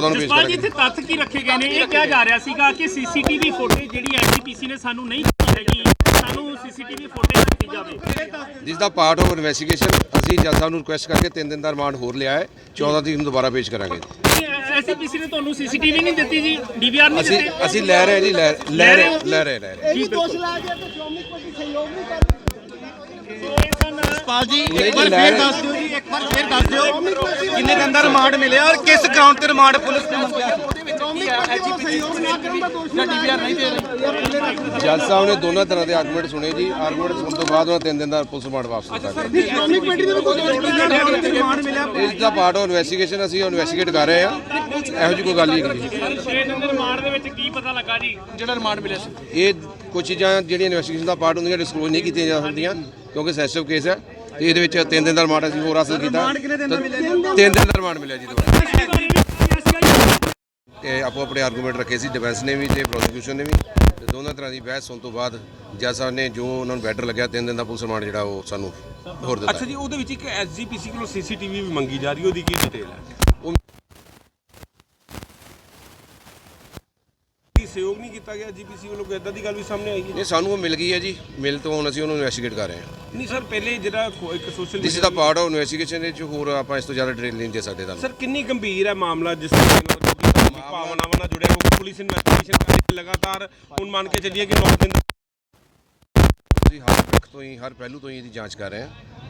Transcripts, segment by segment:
14 ਨੂੰ ਪੇਸ਼ ਜਸਪਾਲ ਜੀ ਕਰਾਂਗੇ। ਤੱਥ ਕੀ ਰੱਖੇ ਗਏ ਨੇ? ਇਹ ਕਿਹਾ ਜਾ ਰਿਹਾ ਸੀਗਾ ਕਿ ਸੀਸੀਟੀਵੀ ਫੁਟੇਜ ਜਿਹੜੀ ਐਸਜੀਪੀਸੀ ਨੇ ਸਾਨੂੰ ਨਹੀਂ ਦਿੱਤੀ ਹੈਗੀ ਸਾਨੂੰ ਸੀਸੀਟੀਵੀ ਫੁਟੇਜ ਦਿੱਤੀ ਜਾਵੇ। ਜਿਸ ਦਾ ਪਾਰਟ ਆਫ ਇਨਵੈਸਟੀਗੇਸ਼ਨ ਅਸੀਂ ਜੱਜ ਸਾਹਿਬ ਨੂੰ ਰਿਕੁਐਸਟ ਕਰਕੇ 3 ਦਿਨ ਦਾ ਰਿਮਾਂਡ ਹੋਰ ਲਿਆ ਹੈ 14 ਤਰੀਕ ਨੂੰ ਦੁਬਾਰਾ ਪੇਸ਼ ਕਰਾਂਗੇ। ਐਸਜੀਪੀਸੀ ਨੇ ਤੁਹਾਨੂੰ ਸੀਸੀਟੀਵੀ ਨਹੀਂ ਦਿੱਤੀ ਜੀ ਡੀਵੀਆਰ ਨਹੀਂ ਅਸੀਂ ਦਿੱਤੇ। ਅਸੀਂ ਲੈ ਰਹੇ ਹਾਂ ਜੀ ਲੈ ਲੈ ਰਹੇ ਲੈ ਰਹੇ ਲੈ ਰਹੇ ਜੀ ਬਿਲਕੁਲ ਪਾਲ ਜੀ ਨਹੀਂ ਇੱਕ ਜੀ, ਵਾਰ ਲੈ ਫੇਰ। ਦੱਸ ਦਿਓ ਜੀ ਇੱਕ ਵਾਰ ਫੇਰ ਦੱਸ ਦਿਓ ਕਿੰਨੇ ਦਿਨ ਦਾ ਰਿਮਾਂਡ ਮਿਲਿਆ ਔਰ ਕਿਸ ਗਰਾਊਂਡ ਤੇ ਰਿਮਾਂਡ ਪੁਲਿਸ ਨੇ ਮੰਗਿਆ? ਜੱਜ ਸਾਹਿਬ ਨੇ ਦੋਨਾਂ ਤਰ੍ਹਾਂ ਦੇ ਆਰਗੂਮੈਂਟ ਸੁਣੇ ਜੀ। ਆਰਗੂਮੈਂਟ ਸੁਣਨ ਤੋਂ ਬਾਅਦ ਉਹਨਾਂ 3 ਦਿਨ ਦਾ ਪੁਲਿਸ ਰਿਮਾਂਡ ਵਾਪਸ ਕੀਤਾ ਗਿਆ ਰਿਮਾਂਡ ਮਿਲਿਆ ਇਸ ਦਾ ਪਾਰਟ ਆਫ ਇਨਵੈਸਟੀਗੇਸ਼ਨ ਅਸੀਂ ਇਨਵੈਸਟੀਗੇਟ ਕਰ ਰਹੇ ਹਾਂ। ਇਹੋ ਜਿਹੀ ਕੋਈ ਗੱਲ ਨਹੀਂ ਹੈਗੀ ਛੇ ਦਿਨ ਦੇ ਰਿਮਾਂਡ ਦੇ ਵਿੱਚ ਕੀ ਪਤਾ ਲੱਗਾ ਜੀ? ਜਿਹੜਾ ਰਿਮਾਂਡ ਮਿਲਿਆ ਸੀ? ਇਹ ਕੁਝ ਚੀਜ਼ਾਂ ਜਿਹੜੀਆਂ ਇਨਵੈਸਟੀਗੇਸ਼ਨ ਦਾ ਪਾਰਟ ਹੁੰਦੀਆਂ ਡਿਸਕਲੋਜ਼ ਨਹੀਂ ਕੀਤੀਆਂ ਜਾ ਸਕਦੀਆਂ। ਕਿਉਂਕਿ ਸੈਂਸਿਟਿਵ ਕੇਸ ਹੈ ਤੇ ਇਹਦੇ ਵਿੱਚ 3 ਦਿਨ ਦਾ ਰਿਮਾਂਡ ਅਸੀਂ ਹੋਰ ਹਾਸਲ ਕੀਤਾ। ਕਿੰਨੇ ਦਿਨ ਦਾ ਮਿਲਿਆ ਜੀ? 3 ਦਿਨ ਦਾ ਰਿਮਾਂਡ ਮਿਲਿਆ ਜੀ ਦੁਬਾਰਾ ਤੇ ਆਪੋ ਆਪਣੇ ਆਰਗੂਮੈਂਟ ਰੱਖੇ ਸੀ ਡਿਫੈਂਸ ਨੇ ਵੀ ਤੇ ਪ੍ਰੋਸੀਕਿਊਸ਼ਨ ਨੇ ਵੀ। ਤੇ ਦੋਨਾਂ ਤਰ੍ਹਾਂ ਦੀ ਬਹਿਸ ਹੋਣ ਤੋਂ ਬਾਅਦ ਜੱਜ ਸਾਹਿਬ ਨੇ ਜੋ ਉਹਨਾਂ ਨੂੰ ਬੈਟਰ ਲੱਗਿਆ 3 ਦਿਨ ਦਾ ਪੁਲਿਸ ਰਿਮਾਂਡ ਜਿਹੜਾ ਉਹ ਸਾਨੂੰ ਹੋਰ ਦਿੱਤਾ। ਅੱਛਾ ਜੀ ਉਹਦੇ ਵਿੱਚ ਇੱਕ ਐਸਜੀਪੀਸੀ ਕੋਲੋਂ ਸੀਸੀਟੀਵੀ ਵੀ ਮੰਗੀ ਜਾ ਰਹੀ ਉਹਦੀ ਕੀ ਡਿਟੇਲ ਹੈ ਉਹ- ਕੀ ਸਹਿਯੋਗ ਨਹੀਂ ਕੀਤਾ ਗਿਆ ਜੀਪੀਸੀ ਵੱਲੋਂ ਕੋਈ ਇਦਾਂ ਦੀ ਗੱਲ ਵੀ ਸਾਹਮਣੇ ਆਈ ਹੈ। ਇਹ ਸਾਨੂੰ ਉਹ ਮਿਲ ਗਈ ਹੈ ਜੀ। ਮਿਲ ਤੋਂ ਹੁਣ ਅਸੀਂ ਉਹਨੂੰ ਇਨਵੈਸਟੀਗੇਟ ਕਰ ਰਹੇ ਹਾਂ। ਨਹੀਂ ਸਰ ਪਹਿਲੇ ਜਿਹੜਾ ਕੋ- ਇੱਕ social this is the part of investigation ਵਿੱਚ ਹੋਰ ਆਪਾਂ ਇਸ ਤੋਂ ਜ਼ਿਆਦਾ ਡਿਟੇਲ ਨਹੀਂ ਦੇ ਸਕਦੇ ਤੁਹਾਨੂੰ। ਸਰ ਕਿੰਨੀ ਗੰਭੀਰ ਹੈ ਮਾਮਲਾ ਜਿਸ ਤਰ੍ਹਾਂ ਨਾਲ ਜੋ ਕਿ ਧਾਰਮਿਕ ਭਾਵਨਾਵਾਂ ਨਾਲ ਜੁੜਿਆ ਕਿਉਂਕਿ ਪੁਲਿਸ ਇਨਵੈਸਟੀਗੇਸ਼ਨ ਕਰ ਰਹੀ ਹੈ ਲਗਾਤਾਰ। ਹੁਣ ਮੰਨ ਕੇ ਚੱਲੀਏ ਕਿ 9 ਦਿਨ ਅਸੀਂ ਹਰ ਪੱਖ ਤੋਂ ਹੀ ਹਰ ਪਹਿਲੂ ਤੋਂ ਹੀ ਇਹਦੀ ਜਾਂਚ ਕਰ ਰਹੇ ਹਾਂ।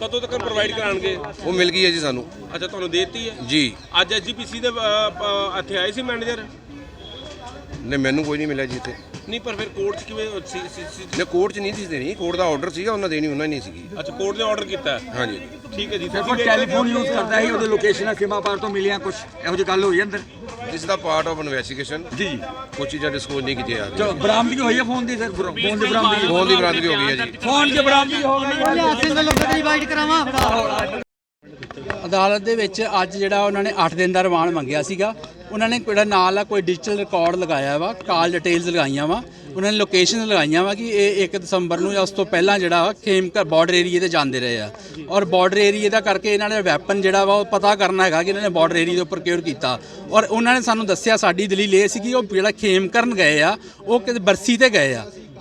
ਕਦੋਂ ਤੱਕ ਪ੍ਰੋਵਾਈਡ ਕਰਾਣਗੇ ਉਹ ਮਿਲ ਗਈ ਹੈ ਜੀ ਸਾਨੂੰ। ਅੱਛਾ ਤੁਹਾਨੂੰ ਦੇਤੀ ਹੈ? ਜੀ। ਅੱਜ ਐਸਜੀਪੀਸੀ ਦੇ ਅ, ਅ, ਇੱਥੇ ਆਏ ਸੀ ਮੈਨੇਜਰ ਨੇ ਮੈਨੂੰ ਕੋਈ ਨਹੀਂ ਮਿਲਿਆ ਜੀ ਇੱਥੇ। ਨਹੀਂ ਪਰ ਫਿਰ ਕੋਰਟ 'ਚ ਕਿਵੇਂ ਸੀ- ਸੀ- ਸੀ- ਨੇ ਕੋਰਟ 'ਚ ਨਹੀਂ ਸੀ ਦੇਣੀ। ਕੋਰਟ ਦਾ ਆਰਡਰ ਸੀਗਾ ਉਹਨਾਂ ਦੇਣੀ ਉਹਨਾਂ ਨਹੀਂ ਸੀਗੀ। ਅੱਛਾ ਕੋਰਟ ਨੇ ਆਰਡਰ ਕੀਤਾ। ਹੈ ਹਾਂਜੀ। ਠੀਕ ਹੈ ਜੀ ਤੁਸੀਂ ਟੈਲੀਫੋਨ ਯੂਜ਼ ਕਰਦਾ ਸੀ ਉਹਦੇ ਲੋਕੇਸ਼ਨ ਸੀਮਾ ਪਾਰ ਤੋਂ ਮਿਲੀਆਂ ਕੁਝ ਇਹੋ ਜਿਹੀ ਗੱਲ ਹੋਈ ਅੰਦਰ? This the part of investigation ਜੀ। ਕੁਝ ਚੀਜ਼ਾਂ ਡਿਸਕਲੋਜ਼ ਨਹੀਂ ਕੀਤੀਆਂ ਜਾ ਚਲੋ ਬਰਾਮਦਗੀ ਹੋਈ ਹੈ ਫੋਨ ਦੀ ਸਰ ਫੋਨ ਦੀ ਬਰਾਮਦਗੀ ਫੋਨ ਦੀ ਬਰਾਮਦਗੀ ਹੋ ਗਈ ਹੈ ਜੀ। ਫੋਨ ਦੀ ਬਰਾਮਦਗੀ ਹੋ ਗਈ ਹੈ। ਸਿੰਗਲ ਲੋਕਾਂ ਦੀ ਵਾਈਟ ਕਰਾਵਾਂ। ਅਦਾਲਤ ਦੇ ਵਿੱਚ ਅੱਜ ਜਿਹੜਾ ਉਹਨਾਂ ਨੇ 8 ਦਿਨ ਦਾ ਰਿਮਾਂਡ ਮੰਗਿਆ ਸੀਗਾ। ਉਹਨਾਂ ਨੇ ਜਿਹੜਾ ਨਾਲ ਆ, ਕੋਈ ਡਿਜੀਟਲ ਰਿਕਾਰਡ ਲਗਾਇਆ ਵਾ, ਕਾਲ ਡਿਟੇਲਸ ਲਗਾਈਆਂ ਵਾ, ਉਹਨਾਂ ਨੇ ਲੋਕੇਸ਼ਨ ਲਗਾਈਆਂ ਵਾ ਕਿ ਇਹ 1 ਦਸੰਬਰ ਨੂੰ ਜਾਂ ਉਸ ਤੋਂ ਪਹਿਲਾਂ ਜਿਹੜਾ ਖੇਮਕਰ ਬਾਰਡਰ ਏਰੀਆ ਤੇ ਜਾਂਦੇ ਰਹੇ ਆ। ਔਰ ਬਾਰਡਰ ਏਰੀਆ ਦਾ ਕਰਕੇ ਇਹਨਾਂ ਨੇ ਵੈਪਨ ਜਿਹੜਾ ਵਾ, ਉਹ ਪਤਾ ਕਰਨਾ ਹੈਗਾ ਕਿ ਇਹਨਾਂ ਨੇ ਬਾਰਡਰ ਏਰੀਆ ਦੇ ਉੱਪਰ ਕਿਉਰ ਕੀਤਾ। ਔਰ ਉਹਨਾਂ ਨੇ ਸਾਨੂੰ ਦੱਸਿਆ, ਸਾਡੀ ਦਲੀਲ ਇਹ ਸੀ ਕਿ ਉਹ ਜਿਹੜਾ ਖੇਮਕਰਨ ਗਏ ਆ, ਉਹ ਕਿਤੇ ਬਰਸੀ ਤੇ ਗਏ ਆ।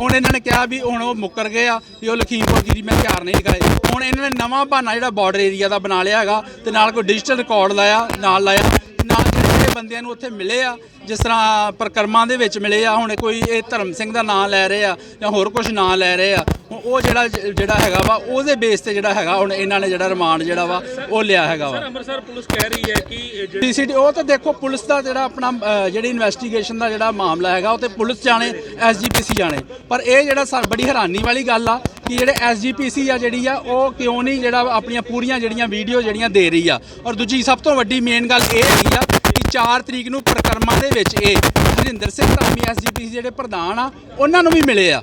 ਹੁਣ ਇਹਨਾਂ ਨੇ ਕਿਹਾ ਵੀ ਹੁਣ ਉਹ ਮੁੱਕਰ ਗਏ ਆ ਵੀ ਉਹ ਲਖੀਮਪੁਰ ਖੀਰੀ ਮੈਂ ਹਥਿਆਰ ਨਹੀਂ ਲਗਾਏ ਹੁਣ ਇਹਨਾਂ ਨੇ ਨਵਾਂ ਬਹਾਨਾ ਜਿਹੜਾ ਬਾਰਡਰ ਏਰੀਆ ਦਾ ਬਣਾ ਲਿਆ ਹੈਗਾ ਤੇ ਨਾਲ ਕੋਈ ਡਿਜੀਟਲ ਰਿਕਾਰਡ ਲਾਇਆ, ਨਾਲ ਲਾਇਆ। ਨਾਲ ਜਿਹੜੇ ਬੰਦਿਆਂ ਨੂੰ ਉੱਥੇ ਮਿਲੇ ਆ, ਜਿਸ ਤਰ੍ਹਾਂ ਪ੍ਰਕਰਮਾਂ ਦੇ ਵਿੱਚ ਮਿਲੇ ਆ, ਹੁਣ ਕੋਈ ਇਹ ਧਰਮ ਸਿੰਘ ਦਾ ਨਾਮ ਲੈ ਰਹੇ ਆ ਜਾਂ ਹੋਰ ਕੁਝ ਨਾਮ ਲੈ ਰਹੇ ਆ ਉਹ ਜਿਹੜਾ ਜਿਹੜਾ ਹੈਗਾ ਵਾ ਉਹਦੇ ਬੇਸ ਤੇ ਜਿਹੜਾ ਹੈਗਾ ਹੁਣ ਇਹਨਾਂ ਨੇ ਜਿਹੜਾ ਰਿਮਾਂਡ ਜਿਹੜਾ ਵਾ ਉਹ ਲਿਆ ਹੈਗਾ ਵਾ। ਅੰਮ੍ਰਿਤਸਰ ਪੁਲਿਸ ਕਹਿ ਰਹੀ ਹੈ ਕਿ ਜਿਹੜੇ ਉਹ ਤਾਂ ਦੇਖੋ ਪੁਲਿਸ ਦਾ ਜਿਹੜਾ ਆਪਣਾ ਜਿਹੜੀ ਇਨਵੈਸਟੀਗੇਸ਼ਨ ਦਾ ਜਿਹੜਾ ਮਾਮਲਾ ਹੈਗਾ ਉਹ ਤੇ ਪੁਲਿਸ ਜਾਣੇ ਐਸਜੀਪੀਸੀ ਜਾਣੇ। ਪਰ ਇਹ ਜਿਹੜਾ ਬੜੀ ਹੈਰਾਨੀ ਵਾਲੀ ਗੱਲ ਆ ਕਿ ਜਿਹੜੇ ਐਸਜੀਪੀਸੀ ਆ ਜਿਹੜੀ ਆ ਉਹ ਕਿਉਂ ਨਹੀਂ ਜਿਹੜਾ ਆਪਣੀਆਂ ਪੂਰੀਆਂ ਜਿਹੜੀਆਂ ਵੀਡੀਓ ਜਿਹੜੀਆਂ ਦੇ ਰਹੀ ਆ। ਔਰ ਦੂਜੀ ਸਭ ਤੋਂ ਵੱਡੀ ਮੇਨ ਗੱਲ ਇਹ ਹੈਗੀ ਆ ਕਿ 4 ਤਰੀਕ ਨੂੰ ਪ੍ਰਕਰਮਾਂ ਦੇ ਵਿੱਚ ਇਹ ਹਰਿੰਦਰ ਸਿੰਘ ਧਾਮੀ ਐਸਜੀਪੀਸੀ ਜਿਹੜੇ ਪ੍ਰਧਾਨ ਆ ਉਹਨਾਂ ਨੂੰ ਵੀ ਮਿਲੇ ਆ।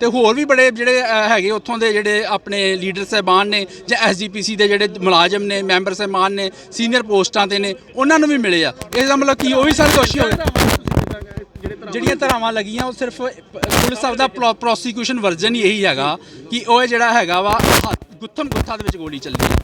ਤੇ ਹੋਰ ਵੀ ਬੜੇ ਜਿਹੜੇ ਹੈਗੇ ਉੱਥੋਂ ਦੇ ਜਿਹੜੇ ਆਪਣੇ ਲੀਡਰ ਸਾਹਿਬਾਨ ਨੇ ਜਾਂ ਐਸਜੀਪੀਸੀ ਦੇ ਜਿਹੜੇ ਮੁਲਾਜ਼ਮ ਨੇ, ਮੈਂਬਰ ਸਾਹਿਬਾਨ ਨੇ, ਸੀਨੀਅਰ ਪੋਸਟਾਂ ਤੇ ਨੇ, ਉਹਨਾਂ ਨੂੰ ਵੀ ਮਿਲੇ ਆ। ਇਸ ਦਾ ਮਤਲਬ ਕੀ, ਉਹ ਵੀ ਸਾਰੇ ਦੋਸ਼ੀ ਹੋ ਗਏ। ਜਿਹੜੀਆਂ ਧਾਰਾਵਾਂ ਲੱਗੀਆਂ, ਉਹ ਸਿਰਫ ਪੁਲਿਸ ਸਾਹਿਬ ਦਾ ਪ੍ਰੋਸੀਕਿਊਸ਼ਨ ਵਰਜ਼ਨ ਹੀ ਇਹੀ ਹੈਗਾ ਕਿ ਉਹ ਜਿਹੜਾ ਹੈਗਾ ਵਾ, ਗੁੱਥਮ ਗੁੱਥਾ ਦੇ ਵਿੱਚ ਗੋਲੀ ਚੱਲੀ।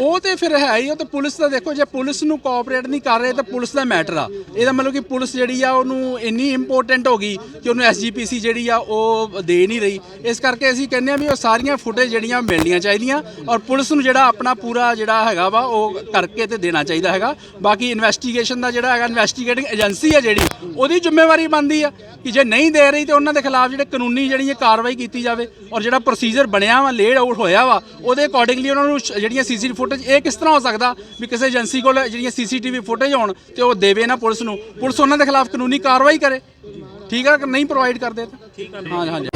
ਉਹ ਤੇ ਫਿਰ ਹੈ ਹੀ ਉਹ ਤੇ ਪੁਲਿਸ ਦਾ ਦੇਖੋ, ਜੇ ਪੁਲਿਸ ਨੂੰ ਕੋਆਪਰੇਟ ਨਹੀਂ ਕਰ ਰਹੇ ਤਾਂ ਪੁਲਿਸ ਦਾ ਮੈਟਰ ਆ। ਇਹਦਾ ਮਤਲਬ ਕਿ ਪੁਲਿਸ ਜਿਹੜੀ ਆ, ਉਹਨੂੰ ਇੰਨੀ ਇੰਪੋਰਟੈਂਟ ਹੋ ਗਈ ਕਿ ਉਹਨੂੰ ਐਸਜੀਪੀਸੀ ਜਿਹੜੀ ਆ, ਉਹ ਦੇ ਨਹੀਂ ਰਹੀ। ਇਸ ਕਰਕੇ ਅਸੀਂ ਕਹਿੰਦੇ ਆ ਵੀ ਉਹ ਸਾਰੀਆਂ ਫੁਟੇਜ ਜਿਹੜੀਆਂ ਮਿਲਣੀਆਂ ਚਾਹੀਦੀਆਂ ਔਰ ਪੁਲਿਸ ਨੂੰ ਜਿਹੜਾ ਆਪਣਾ ਪੂਰਾ ਜਿਹੜਾ ਹੈਗਾ ਵਾ, ਉਹ ਕਰਕੇ ਤੇ ਦੇਣਾ ਚਾਹੀਦਾ ਹੈਗਾ। ਬਾਕੀ ਇਨਵੈਸਟੀਗੇਸ਼ਨ ਦਾ ਜਿਹੜਾ ਹੈਗਾ ਇਨਵੈਸਟੀਗੇਟਿੰਗ ਏਜੰਸੀ ਆ ਜਿਹੜੀ, ਉਹਦੀ ਜ਼ਿੰਮੇਵਾਰੀ ਬਣਦੀ ਆ ਕਿ ਜੇ ਨਹੀਂ ਦੇ ਰਹੀ ਤੇ ਉਹਨਾਂ ਦੇ ਖਿਲਾਫ ਜਿਹੜੇ ਕਾਨੂੰਨੀ ਜਿਹੜੀ ਇਹ ਕਾਰਵਾਈ ਕੀਤੀ ਜਾਵੇ ਔਰ ਜਿਹੜਾ ਪ੍ਰੋਸੀਜਰ ਬਣਿਆ ਵਾ ਲੇਡ ਆਊਟ ਹੋਇਆ ਵਾ, ਉਹਦੇ ਅਕੋਰਡਿੰਗਲੀ ਉਹਨਾਂ ਨੂੰ ਸ਼- ਜਿਹੜੀਆਂ ਸੀਸੀਟੀਵੀ ਫੁਟੇਜ ਇਹ ਕਿਸ ਤਰ੍ਹਾਂ ਹੋ ਸਕਦਾ ਵੀ ਕਿਸੇ ਏਜੰਸੀ ਕੋਲ ਜਿਹੜੀਆਂ ਸੀਸੀਟੀਵੀ ਫੁਟੇਜ ਹੋਣ ਤੇ ਉਹ ਦੇਵੇ ਨਾ ਪੁਲਿਸ ਨੂੰ? ਪੁਲਿਸ ਉਹਨਾਂ ਦੇ ਖਿਲਾਫ ਕਾਨੂੰਨੀ ਕਾਰਵਾਈ ਕਰੇ। ਠੀਕ ਆ ਕਿ ਨਹੀਂ ਪ੍ਰੋਵਾਈਡ ਕਰਦੇ? ਤਾਂ ਹਾਂ ਹਾਂਜੀ।